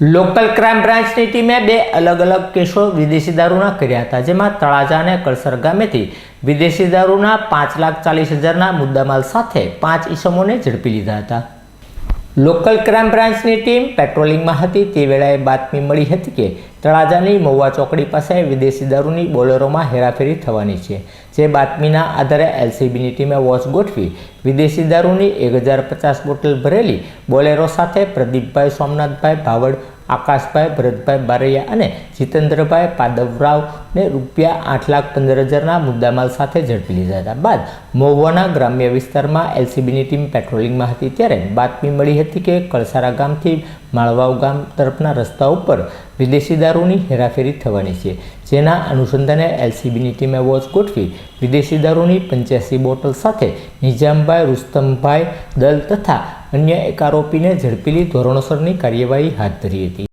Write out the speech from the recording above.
Local crime બ્રાન્ચની ટીમે બે અલગ અલગ કેસો વિદેશી દારૂના કર્યા હતા, જેમાં તળાજા અને કળસર ગામેથી વિદેશી દારૂના પાંચ લાખ ચાલીસ હજારના મુદ્દામાલ સાથે પાંચ ઈસમોને ઝડપી લીધા હતા. લોકલ ક્રાઇમ બ્રાન્ચની ટીમ પેટ્રોલિંગમાં હતી, તે વેળાએ બાતમી મળી હતી કે તળાજાની મહુવા ચોકડી પાસે વિદેશી દારૂની બોલેરોમાં હેરાફેરી થવાની છે, જે બાતમીના આધારે એલસીબીની ટીમે વોચ ગોઠવી વિદેશી દારૂની એક હજાર પચાસ બોટલ ભરેલી બોલેરો સાથે પ્રદીપભાઈ સોમનાથભાઈ ભાવડ, આકાશભાઈ ભરતભાઈ બારૈયા અને જીતેન્દ્રભાઈ પાદવરાવને રૂપિયા આઠ લાખ પંદર હજારના મુદ્દામાલ સાથે ઝડપી લીધા હતા. બાદ મહુવાના ગ્રામ્ય વિસ્તારમાં એલસીબીની ટીમ પેટ્રોલિંગમાં હતી, ત્યારે બાતમી મળી હતી કે કળસારા ગામથી માળવાવ ગામ તરફના રસ્તા ઉપર વિદેશી દારૂની હેરાફેરી થવાની છે, જેના અનુસંધાને એલસીબીની ટીમે વોચ ગોઠવી વિદેશી દારૂની પંચ્યાસી બોટલ સાથે નિજામભાઈ રુસ્તમભાઈ દલ તથા અન્ય એક આરોપીને ઝડપીલી ધોરણસરની કાર્યવાહી હાથ ધરી હતી.